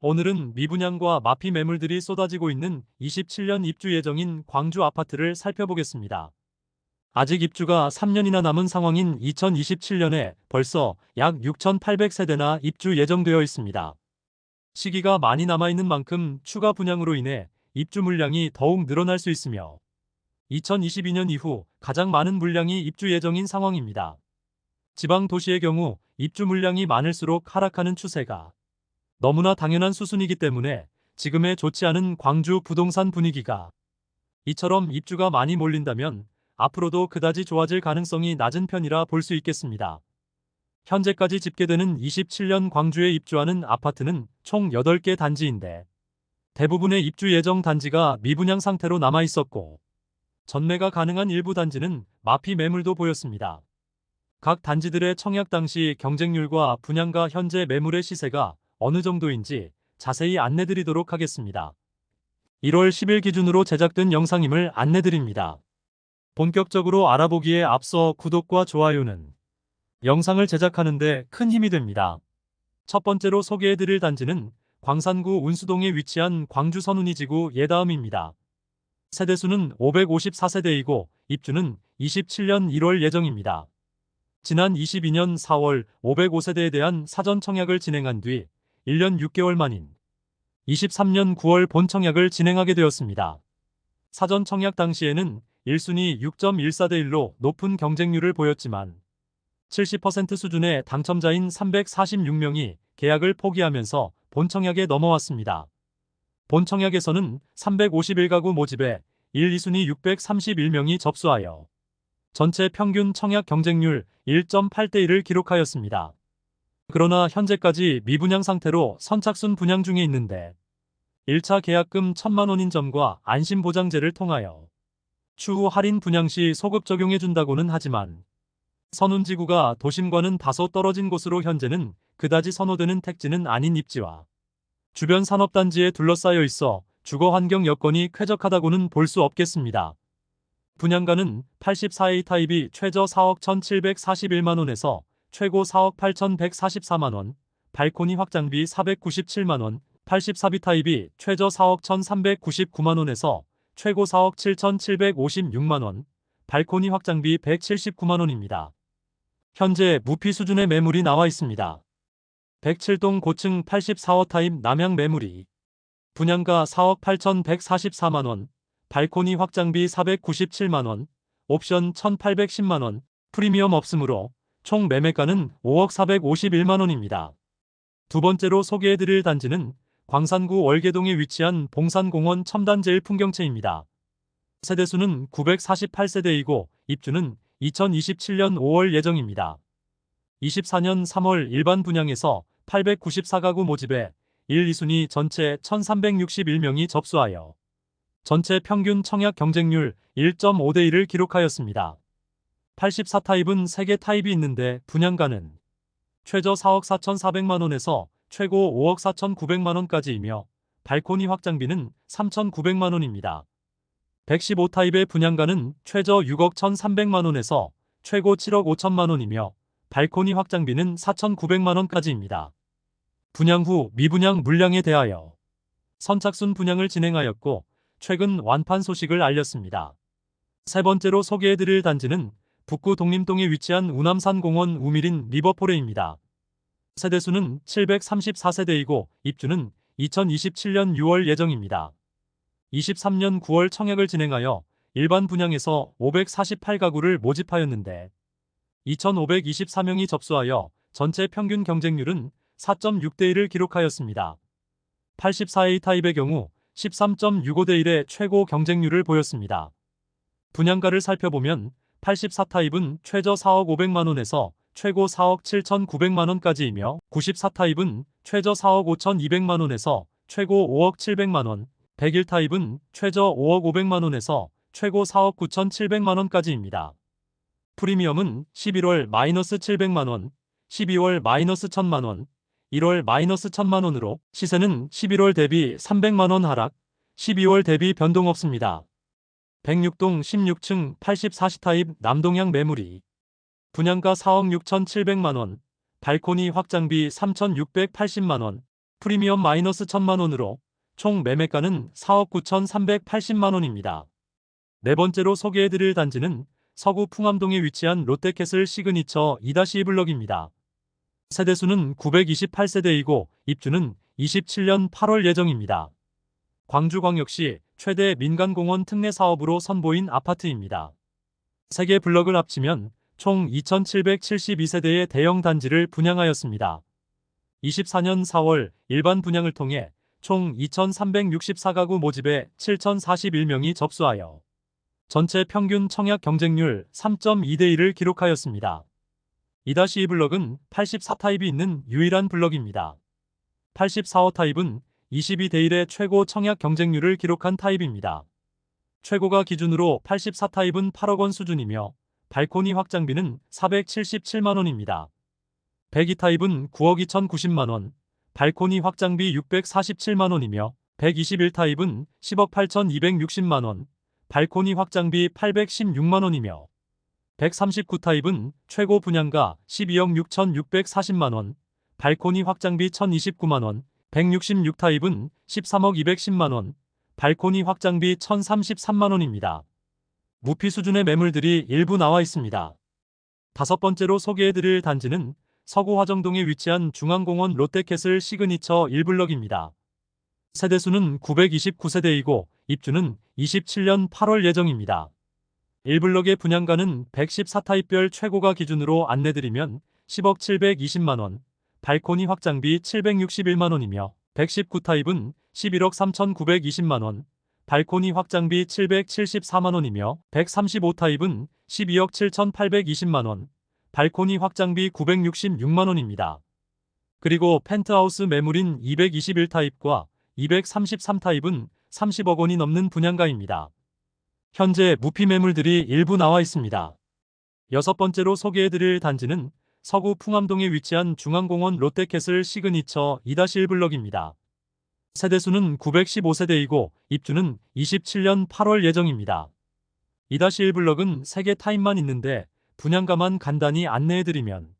오늘은 미분양과 마피 매물들이 쏟아지고 있는 27년 입주 예정인 광주 아파트를 살펴보겠습니다. 아직 입주가 3년이나 남은 상황인 2027년에 벌써 약 6,800세대나 입주 예정되어 있습니다. 시기가 많이 남아있는 만큼 추가 분양으로 인해 입주 물량이 더욱 늘어날 수 있으며 2022년 이후 가장 많은 물량이 입주 예정인 상황입니다. 지방 도시의 경우 입주 물량이 많을수록 하락하는 추세가 너무나 당연한 수순이기 때문에 지금의 좋지 않은 광주 부동산 분위기가 이처럼 입주가 많이 몰린다면 앞으로도 그다지 좋아질 가능성이 낮은 편이라 볼 수 있겠습니다. 현재까지 집계되는 27년 광주에 입주하는 아파트는 총 8개 단지인데 대부분의 입주 예정 단지가 미분양 상태로 남아 있었고 전매가 가능한 일부 단지는 마피 매물도 보였습니다. 각 단지들의 청약 당시 경쟁률과 분양가 현재 매물의 시세가 어느 정도인지 자세히 안내드리도록 하겠습니다. 1월 10일 기준으로 제작된 영상임을 안내드립니다. 본격적으로 알아보기에 앞서 구독과 좋아요는 영상을 제작하는데 큰 힘이 됩니다. 첫 번째로 소개해드릴 단지는 광산구 운수동에 위치한 광주 선운이지구 예다음입니다. 세대수는 554세대이고 입주는 27년 1월 예정입니다. 지난 22년 4월 505세대에 대한 사전 청약을 진행한 뒤 1년 6개월 만인 23년 9월 본 청약을 진행하게 되었습니다. 사전 청약 당시에는 1순위 6.14대 1로 높은 경쟁률을 보였지만 70% 수준의 당첨자인 346명이 계약을 포기하면서 본 청약에 넘어왔습니다. 본 청약에서는 351가구 모집에 1, 2순위 631명이 접수하여 전체 평균 청약 경쟁률 1.8대 1을 기록하였습니다. 그러나 현재까지 미분양 상태로 선착순 분양 중에 있는데 1차 계약금 1천만 원인 점과 안심보장제를 통하여 추후 할인 분양 시 소급 적용해 준다고는 하지만 선운지구가 도심과는 다소 떨어진 곳으로 현재는 그다지 선호되는 택지는 아닌 입지와 주변 산업단지에 둘러싸여 있어 주거 환경 여건이 쾌적하다고는 볼 수 없겠습니다. 분양가는 84A 타입이 최저 4억 1,741만원에서 최고 4억 8,144만원, 발코니 확장비 497만원, 84B 타입이 최저 4억 1,399만원에서 최고 4억 7,756만원, 발코니 확장비 179만원입니다. 현재 무피 수준의 매물이 나와 있습니다. 107동 고층 84호 타입 남양 매물이 분양가 4억 8,144만원, 발코니 확장비 497만원, 옵션 1,810만원, 프리미엄 없으므로 총 매매가는 5억 451만원입니다. 두 번째로 소개해드릴 단지는 광산구 월계동에 위치한 봉산공원 첨단제일 풍경채입니다. 세대수는 948세대이고 입주는 2027년 5월 예정입니다. 24년 3월 일반 분양에서 894가구 모집에 1, 2순위 전체 1361명이 접수하여 전체 평균 청약 경쟁률 1.5대 1을 기록하였습니다. 84 타입은 3개 타입이 있는데 분양가는 최저 4억 4,400만 원에서 최고 5억 4,900만 원까지이며 발코니 확장비는 3,900만 원입니다. 115 타입의 분양가는 최저 6억 1,300만 원에서 최고 7억 5천만 원이며 발코니 확장비는 4,900만 원까지입니다. 분양 후 미분양 물량에 대하여 선착순 분양을 진행하였고 최근 완판 소식을 알렸습니다. 세 번째로 소개해드릴 단지는 북구 독림동에 위치한 우남산공원 우미린 리버포레입니다. 세대수는 734세대이고 입주는 2027년 6월 예정입니다. 23년 9월 청약을 진행하여 일반 분양에서 548가구를 모집하였는데 2,524명이 접수하여 전체 평균 경쟁률은 4.6대 1을 기록하였습니다. 84A 타입의 경우 13.65대 1의 최고 경쟁률을 보였습니다. 분양가를 살펴보면 84 타입은 최저 4억 500만 원에서 최고 4억 7,900만 원까지이며 94 타입은 최저 4억 5,200만 원에서 최고 5억 700만 원, 101 타입은 최저 5억 500만 원에서 최고 4억 9,700만 원까지입니다. 프리미엄은 11월 마이너스 700만 원, 12월 마이너스 1000만 원, 1월 마이너스 1000만 원으로 시세는 11월 대비 300만 원 하락, 12월 대비 변동 없습니다. 106동 16층 84시 타입 남동향 매물이 분양가 4억 6,700만 원, 발코니 확장비 3,680만 원, 프리미엄 마이너스 1천만 원으로 총 매매가는 4억 9,380만 원입니다. 네 번째로 소개해드릴 단지는 서구 풍암동에 위치한 롯데캐슬 시그니처 2-2 블럭입니다. 세대수는 928세대이고 입주는 27년 8월 예정입니다. 광주광역시 최대 민간공원 특례 사업으로 선보인 아파트입니다. 3개 블럭을 합치면 총 2,772세대의 대형 단지를 분양하였습니다. 24년 4월 일반 분양을 통해 총 2,364가구 모집에 7,041명이 접수하여 전체 평균 청약 경쟁률 3.2대 1을 기록하였습니다. 2-2 블럭은 84타입이 있는 유일한 블럭입니다. 84호 타입은 22대 1의 최고 청약 경쟁률을 기록한 타입입니다. 최고가 기준으로 84타입은 8억 원 수준이며 발코니 확장비는 477만 원입니다. 102타입은 9억 2,090만 원, 발코니 확장비 647만 원이며 121타입은 10억 8,260만 원, 발코니 확장비 816만 원이며 139타입은 최고 분양가 12억 6,640만 원, 발코니 확장비 1,029만 원, 166타입은 13억 210만 원, 발코니 확장비 1,033만 원입니다. 무피 수준의 매물들이 일부 나와 있습니다. 다섯 번째로 소개해드릴 단지는 서구 화정동에 위치한 중앙공원 롯데캐슬 시그니처 1블럭입니다. 세대수는 929세대이고 입주는 27년 8월 예정입니다. 1블럭의 분양가는 114타입별 최고가 기준으로 안내드리면 10억 720만원, 발코니 확장비 761만원이며 119타입은 11억 3,920만원, 발코니 확장비 774만원이며 135타입은 12억 7,820만원, 발코니 확장비 966만원입니다. 그리고 펜트하우스 매물인 221타입과 233타입은 30억 원이 넘는 분양가입니다. 현재 무피 매물들이 일부 나와 있습니다. 여섯 번째로 소개해드릴 단지는 서구 풍암동에 위치한 중앙공원 롯데캐슬 시그니처 2-1 블럭입니다. 세대수는 915세대이고 입주는 27년 8월 예정입니다. 2-1 블럭은 3개 타입만 있는데 분양가만 간단히 안내해드리면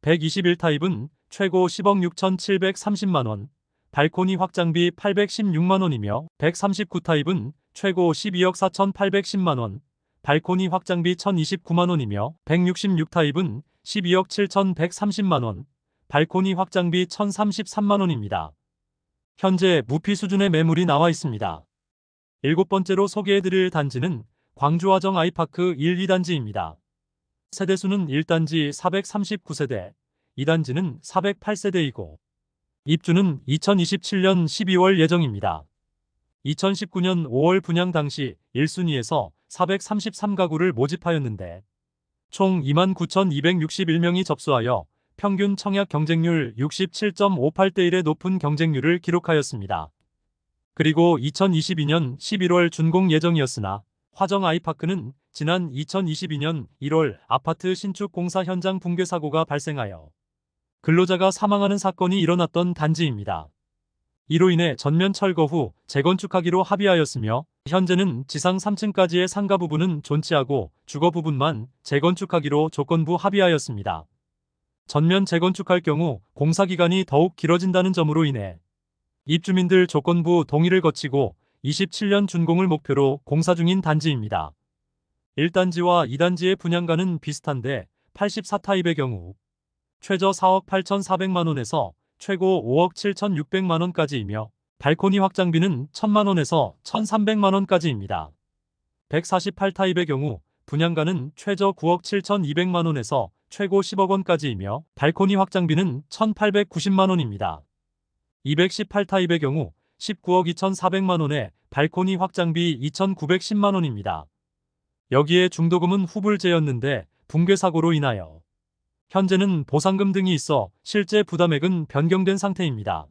121타입은 최고 10억 6,730만원, 발코니 확장비 816만원이며 139타입은 최고 12억 4,810만원, 발코니 확장비 1,029만원이며 166타입은 12억 7,130만원, 발코니 확장비 1,033만원입니다. 현재 무피 수준의 매물이 나와 있습니다. 일곱 번째로 소개해드릴 단지는 광주화정 아이파크 1, 2단지입니다. 세대수는 1단지 439세대, 2단지는 408세대이고 입주는 2027년 12월 예정입니다. 2019년 5월 분양 당시 1순위에서 433가구를 모집하였는데 총 29,261명이 접수하여 평균 청약 경쟁률 67.58대 1의 높은 경쟁률을 기록하였습니다. 그리고 2022년 11월 준공 예정이었으나 화정 아이파크는 지난 2022년 1월 아파트 신축 공사 현장 붕괴 사고가 발생하여 근로자가 사망하는 사건이 일어났던 단지입니다. 이로 인해 전면 철거 후 재건축하기로 합의하였으며 현재는 지상 3층까지의 상가 부분은 존치하고 주거 부분만 재건축하기로 조건부 합의하였습니다. 전면 재건축할 경우 공사 기간이 더욱 길어진다는 점으로 인해 입주민들 조건부 동의를 거치고 27년 준공을 목표로 공사 중인 단지입니다. 1단지와 2단지의 분양가는 비슷한데 84타입의 경우 최저 4억 8,400만원에서 최고 5억 7,600만원까지이며 발코니 확장비는 1,000만원에서 1,300만원까지입니다. 148타입의 경우 분양가는 최저 9억 7,200만원에서 최고 10억 원까지이며 발코니 확장비는 1,890만원입니다. 218타입의 경우 19억 2,400만원에 발코니 확장비 2,910만원입니다. 여기에 중도금은 후불제였는데 붕괴 사고로 인하여 현재는 보상금 등이 있어 실제 부담액은 변경된 상태입니다.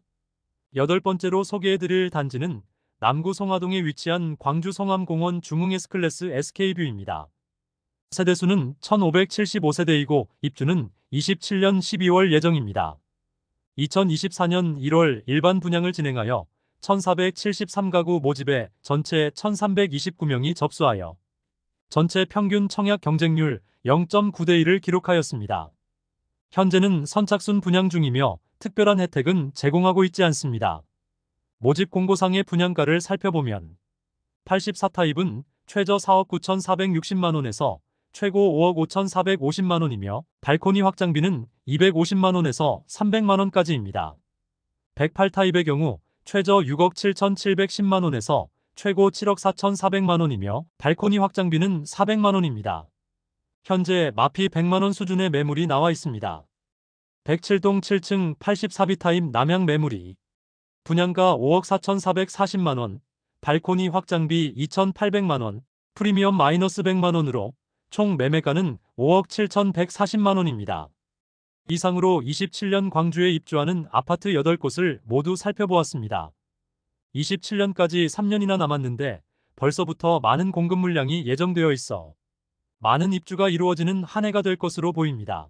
여덟 번째로 소개해드릴 단지는 남구 송화동에 위치한 광주 송암공원 중흥 S클래스 SK뷰입니다. 세대수는 1575세대이고 입주는 27년 12월 예정입니다. 2024년 1월 일반 분양을 진행하여 1473가구 모집에 전체 1329명이 접수하여 전체 평균 청약 경쟁률 0.9대 1을 기록하였습니다. 현재는 선착순 분양 중이며 특별한 혜택은 제공하고 있지 않습니다. 모집 공고상의 분양가를 살펴보면 84타입은 최저 4억 9,460만 원에서 최고 5억 5,450만 원이며 발코니 확장비는 250만 원에서 300만 원까지입니다. 108타입의 경우 최저 6억 7,710만 원에서 최고 7억 4,400만 원이며 발코니 확장비는 400만 원입니다. 현재 마피 100만 원 수준의 매물이 나와 있습니다. 107동 7층 84비타임 남양 매물이 분양가 5억 4,440만 원, 발코니 확장비 2,800만 원, 프리미엄 마이너스 100만 원으로 총 매매가는 5억 7,140만 원입니다. 이상으로 27년 광주에 입주하는 아파트 8곳을 모두 살펴보았습니다. 27년까지 3년이나 남았는데 벌써부터 많은 공급 물량이 예정되어 있어 많은 입주가 이루어지는 한 해가 될 것으로 보입니다.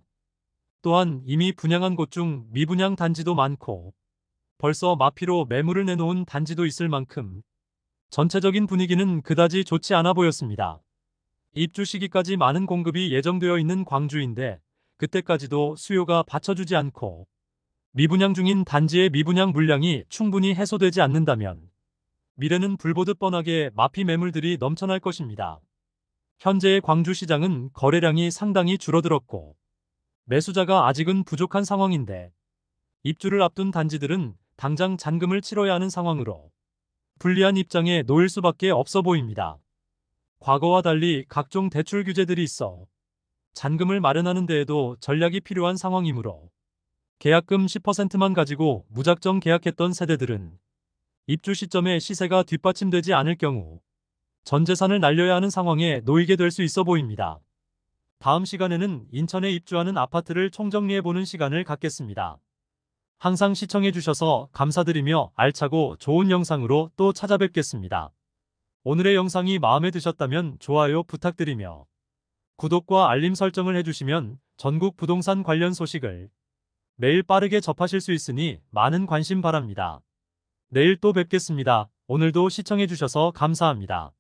또한 이미 분양한 곳 중 미분양 단지도 많고 벌써 마피로 매물을 내놓은 단지도 있을 만큼 전체적인 분위기는 그다지 좋지 않아 보였습니다. 입주 시기까지 많은 공급이 예정되어 있는 광주인데 그때까지도 수요가 받쳐주지 않고 미분양 중인 단지의 미분양 물량이 충분히 해소되지 않는다면 미래는 불보듯 뻔하게 마피 매물들이 넘쳐날 것입니다. 현재의 광주 시장은 거래량이 상당히 줄어들었고 매수자가 아직은 부족한 상황인데 입주를 앞둔 단지들은 당장 잔금을 치러야 하는 상황으로 불리한 입장에 놓일 수밖에 없어 보입니다. 과거와 달리 각종 대출 규제들이 있어 잔금을 마련하는 데에도 전략이 필요한 상황이므로 계약금 10%만 가지고 무작정 계약했던 세대들은 입주 시점에 시세가 뒷받침되지 않을 경우 전 재산을 날려야 하는 상황에 놓이게 될 수 있어 보입니다. 다음 시간에는 인천에 입주하는 아파트를 총정리해보는 시간을 갖겠습니다. 항상 시청해주셔서 감사드리며 알차고 좋은 영상으로 또 찾아뵙겠습니다. 오늘의 영상이 마음에 드셨다면 좋아요 부탁드리며 구독과 알림 설정을 해주시면 전국 부동산 관련 소식을 매일 빠르게 접하실 수 있으니 많은 관심 바랍니다. 내일 또 뵙겠습니다. 오늘도 시청해주셔서 감사합니다.